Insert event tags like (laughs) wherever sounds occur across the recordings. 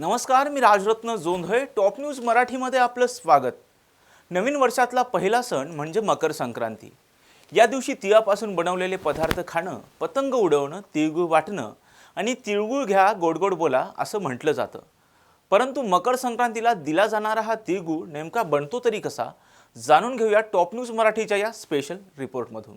नमस्कार मी Rajratna Jondhale top news मराठीमध्ये आपलं स्वागत. नवीन वर्षातला पहिला सण म्हणजे मकर संक्रांती. या दिवशी तिळापासून बनवलेले पदार्थ खाणं पतंग उडवणं तिळगुळ वाटणं आणि तिळगुळ घ्या गोडगोड बोला असं म्हटलं जातं. परंतु मकर संक्रांतीला दिला जाणारा हा तिळगुळ नेमका बनतो तरी कसा? जाणून घेऊया टॉप न्यूज मराठीच्या या स्पेशल रिपोर्टमधून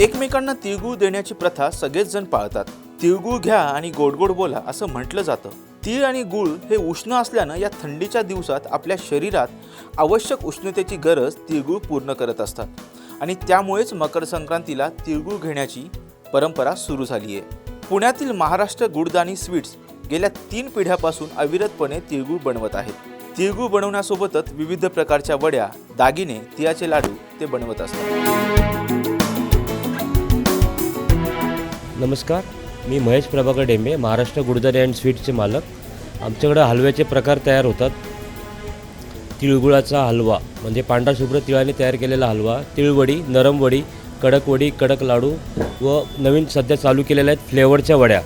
एकमेकांना तिळगुळ देण्याची प्रथा सगळेच जण पाळतात. तिळगुळ घ्या आणि गोडगोड बोला असं म्हटलं जातं. तीळ आणि गुळ हे उष्ण असल्यानं या थंडीच्या दिवसात आपल्या शरीरात आवश्यक उष्णतेची गरज तिळगुळ पूर्ण करत असतात. आणि त्यामुळेच मकर संक्रांतीला तिळगुळ घेण्याची परंपरा सुरू झाली आहे पुण्यातील महाराष्ट्र गुडदाणी स्वीट्स गेल्या तीन पिढ्यापासून अविरतपणे तिळगुळ बनवत आहेत. तिळगुळ बनवण्यासोबतच विविध प्रकारच्या वड्या दागिने तिळाचे लाडू ते बनवत असतात. नमस्कार मी महेश प्रभाकर डेंबे महाराष्ट्र गुडदारी अँड स्वीटचे मालक. आमच्याकडं हलव्याचे प्रकार तयार होतात. तिळगुळाचा हलवा म्हणजे पांढरा शुभ्र तिळाने तयार केलेला हलवा तिळवडी नरम वडी कडक वडी कडक लाडू व नवीन सध्या चालू केलेल्या आहेत फ्लेवरच्या वड्या.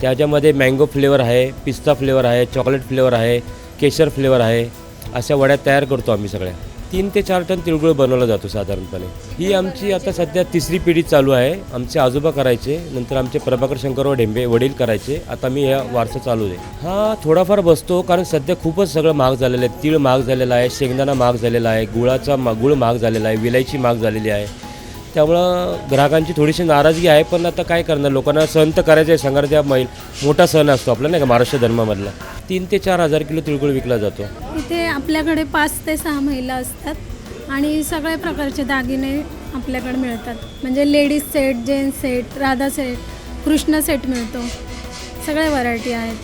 त्याच्यामध्ये मँगो फ्लेवर आहे पिस्ता फ्लेवर आहे चॉकलेट फ्लेवर आहे केशर फ्लेवर आहे अशा वड्या तयार करतो आम्ही सगळ्या. तीन ते चार टन तिळगुळ बनवला जातो साधारणपणे. ही आमची आता सध्या तिसरी पिढी चालू आहे. आमचे आजोबा करायचे नंतर आमचे प्रभाकर शंकरराव ढेंबे वडील करायचे. आता मी या वारसा चालू आहे. हा थोडाफार बसतो कारण सध्या खूपच सगळं महाग झालेलं आहे. तीळ महाग झालेला आहे शेंगदाणा महाग झालेला आहे गुळाचा मा गुळ महाग झालेला आहे विलायची महाग झालेली आहे. त्यामुळं ग्राहकांची थोडीशी नाराजगी आहे पण आता काय करणार? लोकांना सण तर करायचं आहे संक्रांती मैल मोठा सण असतो आपला नाही का? महाराष्ट्र धर्मामधला. तीन ते चार हजार किलो तिळगुळ विकला जातो. इथे आपल्याकडे पाच ते सहा महिला असतात आणि सगळ्या प्रकारचे दागिने आपल्याकडे मिळतात. म्हणजे ladies set gents set Radha set Krishna set मिळतो. सगळ्या व्हरायटी आहेत.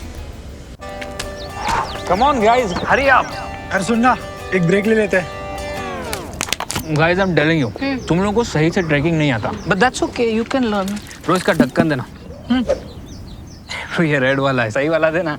Come on guys hurry up अरे सुन ना एक ब्रेक ले लेते. हैं guys I am telling you तुम लोगों को सही से ट्रैकिंग नहीं आता. But that's okay you can learn रोज का ढक्कन देना. हम्म। (laughs) ये रेड वाला है. सही वाला देना.